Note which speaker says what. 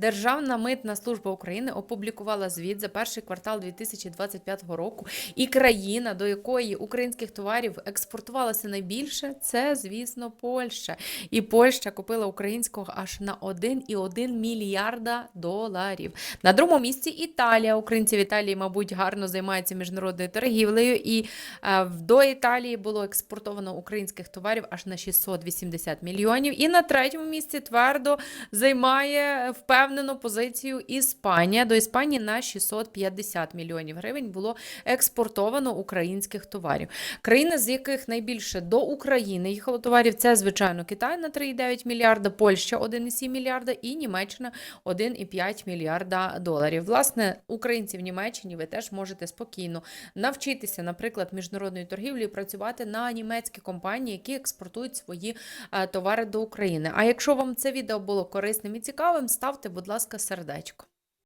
Speaker 1: Державна митна служба України опублікувала звіт за перший квартал 2025 року, і країна, до якої українських товарів експортувалося найбільше, це, звісно, Польща. І Польща купила українського аж на 1,1 мільярда доларів. На другому місці Італія. Українці в Італії, мабуть, гарно займаються міжнародною торгівлею. І е, до Італії було експортовано українських товарів аж на 680 мільйонів. І на третьому місці твердо займає впевнену позицію Іспанія. До Іспанії на 650 мільйонів гривень було експортовано українських товарів. Країни, з яких найбільше до України їхало товарів, це звичайно Китай на 3,9 мільярда, Польща 1,7 мільярда і Німеччина 1,5 мільярда доларів. Власне, українці в Німеччині ви теж можете спокійно навчитися, наприклад, міжнародної торгівлі і працювати на німецькі компанії, які експортують свої е, товари до України. А якщо вам це відео було корисним і цікавим, ставте, будь ласка, сердечко.